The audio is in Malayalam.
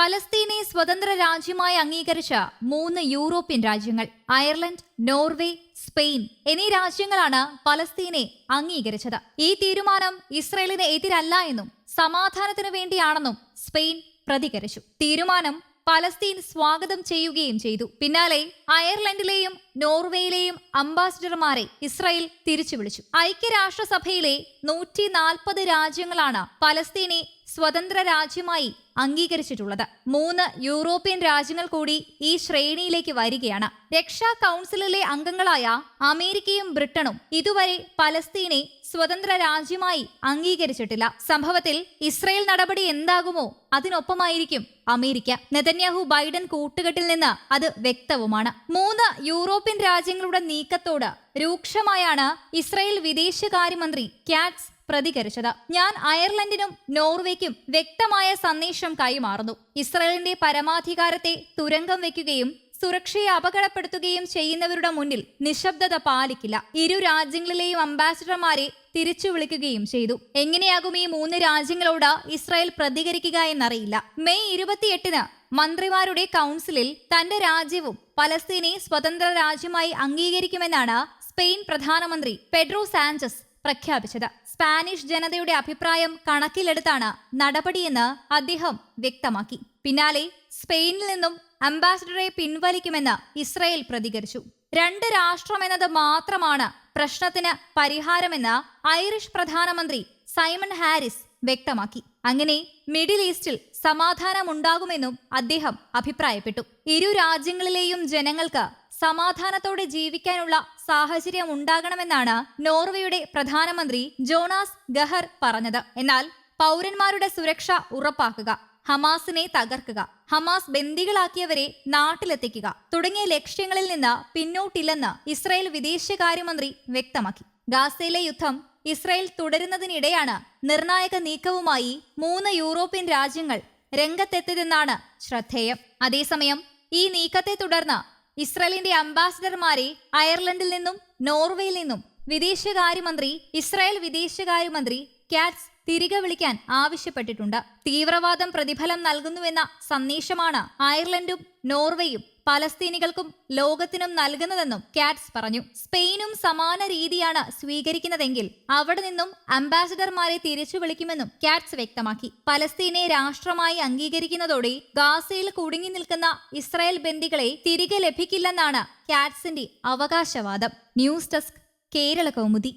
പലസ്തീനെ സ്വതന്ത്ര രാജ്യമായി അംഗീകരിച്ച മൂന്ന് യൂറോപ്യൻ രാജ്യങ്ങൾ അയർലൻഡ് നോർവേ സ്പെയിൻ എന്നീ രാജ്യങ്ങളാണ് പലസ്തീനെ അംഗീകരിച്ചത്. ഈ തീരുമാനം ഇസ്രയേലിന് എതിരല്ല എന്നും സമാധാനത്തിനു വേണ്ടിയാണെന്നും സ്പെയിൻ പ്രതികരിച്ചു. തീരുമാനം പലസ്തീൻ സ്വാഗതം ചെയ്യുകയും ചെയ്തു. പിന്നാലെ അയർലൻഡിലെയും നോർവേയിലെയും അംബാസിഡർമാരെ ഇസ്രായേൽ തിരിച്ചു വിളിച്ചു ഐക്യരാഷ്ട്രസഭയിലെ നൂറ്റി നാൽപ്പത് രാജ്യങ്ങളാണ് പലസ്തീനെ സ്വതന്ത്ര രാജ്യമായി അംഗീകരിച്ചിട്ടുള്ളത്. മൂന്ന് യൂറോപ്യൻ രാജ്യങ്ങൾ കൂടി ഈ ശ്രേണിയിലേക്ക് വരികയാണ്. രക്ഷാ കൗൺസിലിലെ അംഗങ്ങളായ അമേരിക്കയും ബ്രിട്ടനും ഇതുവരെ പലസ്തീനെ സ്വതന്ത്ര രാജ്യമായി അംഗീകരിച്ചിട്ടില്ല. സംഭവത്തിൽ ഇസ്രയേൽ നടപടി എന്താകുമോ അതിനൊപ്പമായിരിക്കും അമേരിക്ക. നെതന്യാഹു ബൈഡൻ കൂട്ടുകെട്ടിൽ നിന്ന് അത് വ്യക്തവുമാണ്. മൂന്ന് യൂറോപ്യൻ രാജ്യങ്ങളുടെ നീക്കത്തോട് രൂക്ഷമായാണ് ഇസ്രയേൽ വിദേശകാര്യമന്ത്രി കാറ്റ്സ് പ്രതികരിച്ചത്. ഞാൻ അയർലൻഡിനും നോർവേക്കും വ്യക്തമായ സന്ദേശം കൈമാറുന്നു. ഇസ്രയേലിന്റെ പരമാധികാരത്തെ തുരങ്കം വെക്കുകയും സുരക്ഷയെ അപകടപ്പെടുത്തുകയും ചെയ്യുന്നവരുടെ മുന്നിൽ നിശബ്ദത പാലിക്കില്ല. ഇരു രാജ്യങ്ങളിലെയും അംബാസിഡർമാരെ തിരിച്ചു വിളിക്കുകയും ചെയ്തു. എങ്ങനെയാകും ഈ മൂന്ന് രാജ്യങ്ങളോട് ഇസ്രായേൽ പ്രതികരിക്കുക എന്നറിയില്ല. മെയ് ഇരുപത്തിയെട്ടിന് മന്ത്രിമാരുടെ കൗൺസിലിൽ തന്റെ രാജ്യവും പലസ്തീനെ സ്വതന്ത്ര രാജ്യമായി അംഗീകരിക്കുമെന്നാണ് സ്പെയിൻ പ്രധാനമന്ത്രി പെഡ്രോ സാഞ്ചസ് പ്രഖ്യാപിച്ചത്. സ്പാനിഷ് ജനതയുടെ അഭിപ്രായം കണക്കിലെടുത്താണ് നടപടിയെന്ന് അദ്ദേഹം വ്യക്തമാക്കി. പിന്നാലെ സ്പെയിനിൽ നിന്നും അംബാസിഡറെ പിൻവലിക്കുമെന്ന് ഇസ്രയേൽ പ്രതികരിച്ചു. രണ്ട് രാഷ്ട്രമെന്നത് മാത്രമാണ് പ്രശ്നത്തിന് പരിഹാരമെന്ന് ഐറിഷ് പ്രധാനമന്ത്രി സൈമൺ ഹാരിസ് വ്യക്തമാക്കി. അങ്ങനെ മിഡിൽ ഈസ്റ്റിൽ സമാധാനമുണ്ടാകുമെന്നും അദ്ദേഹം അഭിപ്രായപ്പെട്ടു. ഇരു രാജ്യങ്ങളിലെയും ജനങ്ങൾക്ക് സമാധാനത്തോടെ ജീവിക്കാനുള്ള സാഹചര്യം ഉണ്ടാകണമെന്നാണ് നോർവേയുടെ പ്രധാനമന്ത്രി ജോണാസ് ഗഹർ പറഞ്ഞത്. എന്നാൽ പൗരന്മാരുടെ സുരക്ഷ ഉറപ്പാക്കുക ഹമാസിനെ തകർക്കുക ഹമാസ് ബന്ദികളാക്കിയവരെ നാട്ടിലെത്തിക്കുക തുടങ്ങിയ ലക്ഷ്യങ്ങളിൽ നിന്ന് പിന്നോട്ടില്ലെന്ന് ഇസ്രായേൽ വിദേശകാര്യമന്ത്രി വ്യക്തമാക്കി. ഗാസയിലെ യുദ്ധം ഇസ്രായേൽ തുടരുന്നതിനിടെയാണ് നിർണായക നീക്കവുമായി മൂന്ന് യൂറോപ്യൻ രാജ്യങ്ങൾ രംഗത്തെത്തിയതെന്നാണ് ശ്രദ്ധേയം. അതേസമയം ഈ നീക്കത്തെ തുടർന്ന് ഇസ്രായേലിന്റെ അംബാസിഡർമാരെ അയർലൻഡിൽ നിന്നും നോർവേയിൽ നിന്നും വിദേശകാര്യമന്ത്രി ഇസ്രായേൽ വിദേശകാര്യമന്ത്രി കാറ്റ്സ് തിരികെ വിളിക്കാൻ ആവശ്യപ്പെട്ടിട്ടുണ്ട്. തീവ്രവാദം പ്രതിഫലം നൽകുന്നുവെന്ന സന്ദേശമാണ് അയർലൻഡും നോർവേയും പലസ്തീനികൾക്കും ലോകത്തിനും നൽകുന്നതെന്നും കാറ്റ്സ് പറഞ്ഞു. സ്പെയിനും സമാന രീതിയാണ് സ്വീകരിക്കുന്നതെങ്കിൽ അവിടെ നിന്നും അംബാസിഡർമാരെ തിരിച്ചു വിളിക്കുമെന്നും കാറ്റ്സ് വ്യക്തമാക്കി. പലസ്തീനെ രാഷ്ട്രമായി അംഗീകരിക്കുന്നതോടെ ഗാസയിൽ കുടുങ്ങി നിൽക്കുന്ന ഇസ്രായേൽ ബന്ദികളെ തിരികെ ലഭിക്കില്ലെന്നാണ് കാറ്റ്സിന്റെ അവകാശവാദം. News desk Kerala Kaumudi.